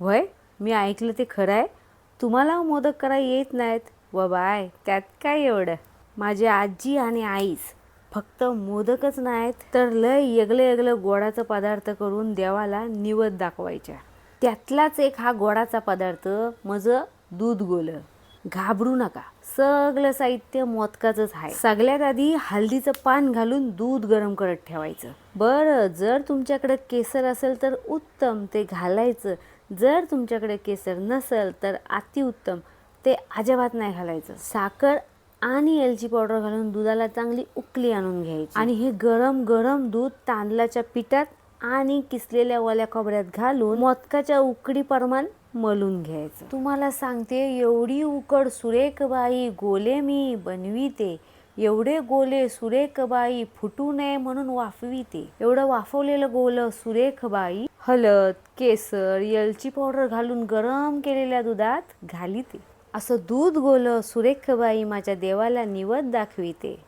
होय मी ऐकलं ते खरं आहे तुम्हाला मोदक करा येत नाहीत. व बाय त्यात काय एवढं? माझी आजी आणि आईस फक्त मोदकच नाहीत तर लय येगलं येगलं गोडाचं पदार्थ करून देवाला निवद दाखवायच्या. त्यातलाच एक हा गोडाचा पदार्थ माझं दूध गोलं. घाबरू नका. सगळं साहित्य मोदकाचंच आहे. सगळ्यात आधी हल्दीचं पान घालून दूध गरम करत ठेवायचं. बरं जर तुमच्याकडे केसर असेल तर उत्तम ते घालायचं. जर तुमच्याकडे केसर नसेल तर अतिउत्तम ते अजिबात नाही घालायचं. साखर आणि एलची पावडर घालून दुधाला चांगली उकली आणून घ्यायची. आणि हे गरम गरम दूध तांदळाच्या पिठात आणि किसलेल्या ओल्या खोबऱ्यात घालून मोदकाच्या उकडी प्रमाण मलून घ्यायचं. तुम्हाला सांगते एवढी उकड सुरेख बाई गोले मी बनविते. एवढे गोले सुरेख बाई फुटू नये म्हणून वाफविते. एवढं वाफवलेलं गोलं सुरेख बाई केसर एलची पावडर घालून गरम केलेल्या दुधात घालिते. असं दूध गोलं सुरेख बाई माझ्या देवाला निवत दाखविते.